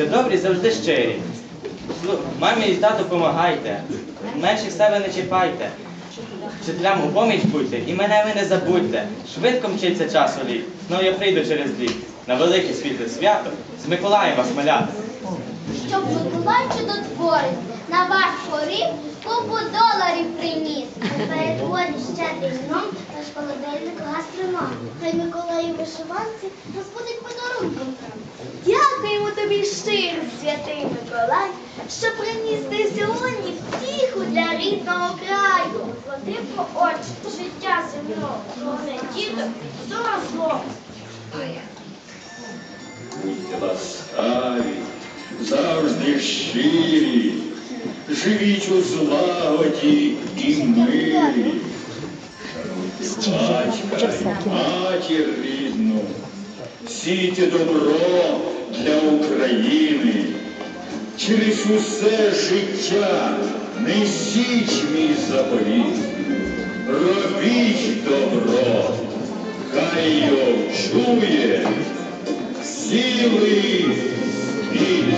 Будьте добрі, завжди щирі. Мамі і тату помагайте. Менших себе не чіпайте. Вчителям у поміч будьте і мене ви не забудьте. Швидко мчиться час у літ. Знову я прийду через рік. На велике світле свято з Миколаєм вас малята. Щоб Миколай чудотворець на ваш поріг купу доларів приніс. Перетворі щедрим дном наш холодильник гастроном. Хай Миколаю вишиванці. Дякуємо тобі святий Миколай, що приніс ти сьогодні втіху для рідного краю. Води по очі, життя земного, діток, зло. Будьте ласкаві, завжди щирі, живіть у злагоді і мирі. Батька матір рідну, сійте добро для України. Через усе життя несіть мій заповіт. Робіть добро, хай його чує цілий світ.